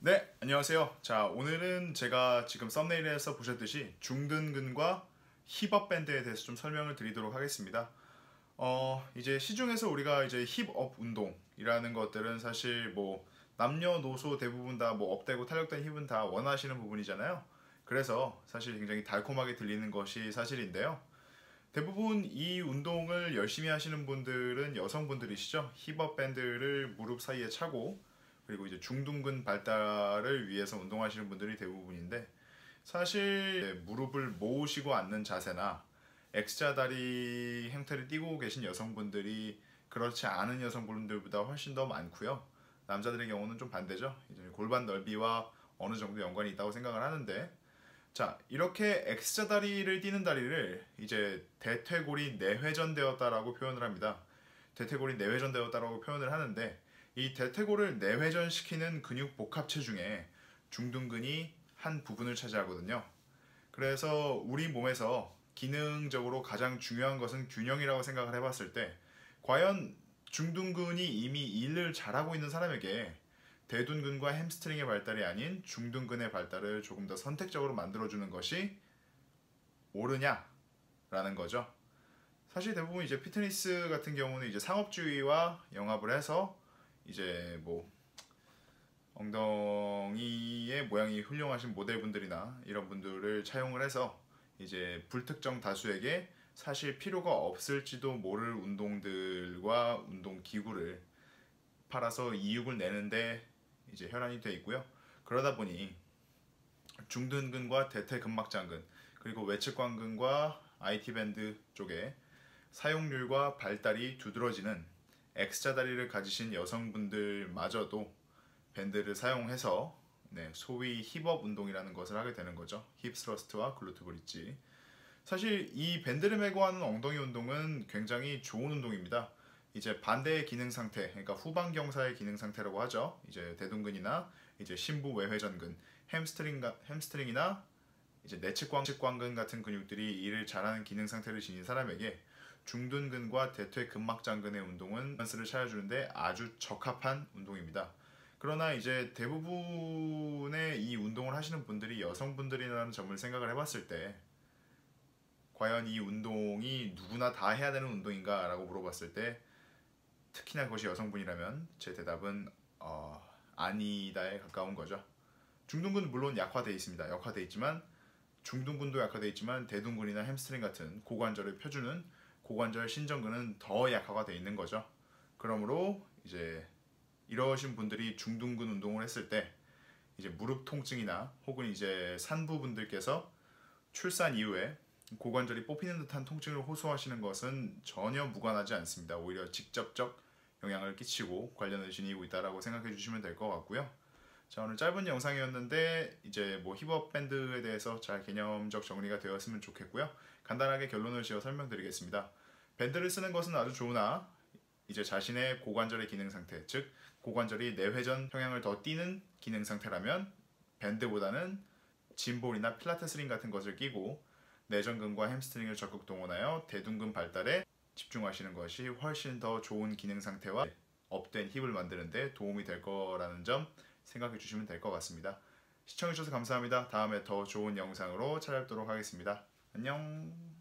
네, 안녕하세요. 자, 오늘은 제가 지금 썸네일에서 보셨듯이 중둔근과 힙업 밴드에 대해서 좀 설명을 드리도록 하겠습니다. 어, 이제 시중에서 우리가 이제 힙업 운동이라는 것들은 사실 뭐 남녀노소 대부분 다 뭐 업되고 탄력된 힙은 다 원하시는 부분이잖아요. 그래서 사실 굉장히 달콤하게 들리는 것이 사실인데요. 대부분 이 운동을 열심히 하시는 분들은 여성분들이시죠. 힙업 밴드를 무릎 사이에 차고 그리고 이제 중둔근 발달을 위해서 운동하시는 분들이 대부분인데 사실 무릎을 모으시고 앉는 자세나 X자 다리 형태를 띠고 계신 여성분들이 그렇지 않은 여성분들보다 훨씬 더 많고요. 남자들의 경우는 좀 반대죠. 이제 골반 넓이와 어느 정도 연관이 있다고 생각을 하는데 자 이렇게 X자 다리를 띠는 다리를 이제 대퇴골이 내회전되었다라고 표현을 합니다. 대퇴골이 내회전되었다라고 표현을 하는데 이 대퇴골을 내회전시키는 근육 복합체 중에 중둔근이 한 부분을 차지하거든요. 그래서 우리 몸에서 기능적으로 가장 중요한 것은 균형이라고 생각을 해봤을 때 과연 중둔근이 이미 일을 잘하고 있는 사람에게 대둔근과 햄스트링의 발달이 아닌 중둔근의 발달을 조금 더 선택적으로 만들어주는 것이 옳으냐라는 거죠. 사실 대부분 이제 피트니스 같은 경우는 이제 상업주의와 영합을 해서 이제 뭐 엉덩이의 모양이 훌륭하신 모델분들이나 이런 분들을 차용을 해서 이제 불특정 다수에게 사실 필요가 없을지도 모를 운동들과 운동 기구를 팔아서 이익을 내는데 이제 혈안이 돼 있고요. 그러다 보니 중둔근과 대퇴근막장근 그리고 외측관근과 IT 밴드 쪽에 사용률과 발달이 두드러지는 X자 다리를 가지신 여성분들마저도 밴드를 사용해서 네, 소위 힙업 운동이라는 것을 하게 되는 거죠. 힙 스러스트와 글루트 브릿지. 사실 이 밴드를 메고 하는 엉덩이 운동은 굉장히 좋은 운동입니다. 이제 반대의 기능 상태, 그러니까 후방 경사의 기능 상태라고 하죠. 이제 대둔근이나 이제 심부 외회전근, 햄스트링 햄스트링이나 이제 내측광측광근 같은 근육들이 일을 잘하는 기능 상태를 지닌 사람에게 중둔근과 대퇴 근막장근의 운동은 밸런스를 찾아주는데 아주 적합한 운동입니다. 그러나 이제 대부분의 이 운동을 하시는 분들이 여성분들이라는 점을 생각을 해봤을 때 과연 이 운동이 누구나 다 해야 되는 운동인가 라고 물어봤을 때 특히나 그것이 여성분이라면 제 대답은 어, 아니다에 가까운 거죠. 중둔근 물론 약화되어 있습니다. 약화되어 있지만 중둔근도 약화되어 있지만 대둔근이나 햄스트링 같은 고관절을 펴주는 고관절 신전근은 더 약화가 되어 있는 거죠. 그러므로 이제 이러신 분들이 중둔근 운동을 했을 때 이제 무릎 통증이나 혹은 이제 산부 분들께서 출산 이후에 고관절이 뽑히는 듯한 통증을 호소하시는 것은 전혀 무관하지 않습니다. 오히려 직접적 영향을 끼치고 관련을 지니고 있다라고 생각해 주시면 될 것 같고요. 자 오늘 짧은 영상이었는데 이제 뭐 힙업 밴드에 대해서 잘 개념적 정리가 되었으면 좋겠고요. 간단하게 결론을 지어 설명드리겠습니다. 밴드를 쓰는 것은 아주 좋으나 이제 자신의 고관절의 기능 상태, 즉 고관절이 내회전 성향을 더 띠는 기능 상태라면 밴드보다는 짐볼이나 필라테스링 같은 것을 끼고 내전근과 햄스트링을 적극 동원하여 대둔근 발달에 집중하시는 것이 훨씬 더 좋은 기능 상태와 업된 힙을 만드는데 도움이 될 거라는 점 생각해 주시면 될 것 같습니다. 시청해주셔서 감사합니다. 다음에 더 좋은 영상으로 찾아뵙도록 하겠습니다. 안녕